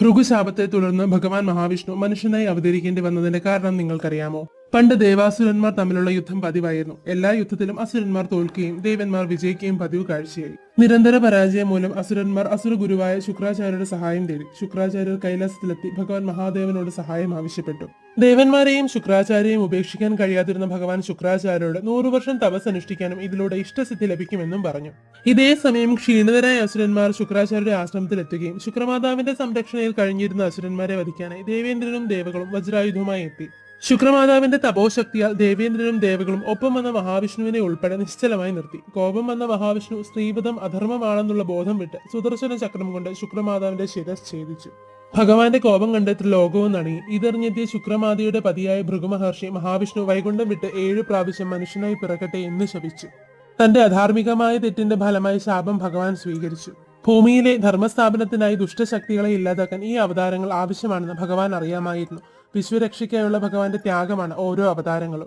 ഭൃഗുശാപത്തെ തുടർന്ന് ഭഗവാൻ മഹാവിഷ്ണു മനുഷ്യനായി അവതരിക്കേണ്ടി വന്നതിന്റെ കാരണം നിങ്ങൾക്കറിയാമോ? പണ്ട് ദേവാസുരന്മാർ തമ്മിലുള്ള യുദ്ധം പതിവായിരുന്നു. എല്ലാ യുദ്ധത്തിലും അസുരന്മാർ തോൽക്കുകയും ദേവന്മാർ വിജയിക്കുകയും പതിവ് കാഴ്ചയായി. നിരന്തര പരാജയം മൂലം അസുരന്മാർ അസുര ഗുരുവായ ശുക്രാചാര്യരുടെ സഹായം തേടി ശുക്രാചാര്യർ കൈലാസത്തിലെത്തി ഭഗവാൻ മഹാദേവനോട് സഹായം ആവശ്യപ്പെട്ടു. ദേവന്മാരെയും ശുക്രാചാര്യയും ഉപേക്ഷിക്കാൻ കഴിയാതിരുന്ന ഭഗവാൻ ശുക്രാചാര്യോട് നൂറു വർഷം തപസ് അനുഷ്ഠിക്കാനും ഇതിലൂടെ ഇഷ്ടസിദ്ധി ലഭിക്കുമെന്നും പറഞ്ഞു. ഇതേ സമയം ക്ഷീണിതരായ അസുരന്മാർ ശുക്രാചാര്യരുടെ ആശ്രമത്തിലെത്തുകയും ശുക്രമാതാവിന്റെ സംരക്ഷണയിൽ കഴിഞ്ഞിരുന്ന അസുരന്മാരെ വധിക്കാനായി ദേവേന്ദ്രനും ദേവകളും വജ്രായുധവുമായി എത്തി. ശുക്രമാതാവിന്റെ തപോശക്തിയാൽ ദേവേന്ദ്രനും ദേവകളും ഒപ്പം വന്ന മഹാവിഷ്ണുവിനെ ഉൾപ്പെടെ നിശ്ചലമായി നിർത്തി. കോപം വന്ന മഹാവിഷ്ണു സ്ത്രീപദം അധർമ്മമാണെന്നുള്ള ബോധം വിട്ട് സുദർശന ചക്രം കൊണ്ട് ശുക്രമാതാവിന്റെ ശിരസ് ഛേദിച്ചു. ഭഗവാന്റെ കോപം കണ്ടെത്തി ലോകവും നടുങ്ങി ഇതറിഞ്ഞെത്തിയ ശുക്രമാതയുടെ പതിയായ ഭൃഗുമഹർഷി മഹാവിഷ്ണു വൈകുണ്ഠം വിട്ട് ഏഴു പ്രാവശ്യം മനുഷ്യനായി പിറക്കട്ടെ എന്ന് ശപിച്ചു. തന്റെ അധാർമികമായ തെറ്റിന്റെ ഫലമായി ശാപം ഭഗവാൻ സ്വീകരിച്ചു. ഭൂമിയിലെ ധർമ്മസ്ഥാപനത്തിനായി ദുഷ്ടശക്തികളെ ഇല്ലാതാക്കാൻ ഈ അവതാരങ്ങൾ ആവശ്യമാണെന്ന് ഭഗവാൻ അറിയാമായിരുന്നു. വിശ്വരക്ഷയ്ക്കായുള്ള ഭഗവാന്റെ ത്യാഗമാണ് ഓരോ അവതാരങ്ങളും.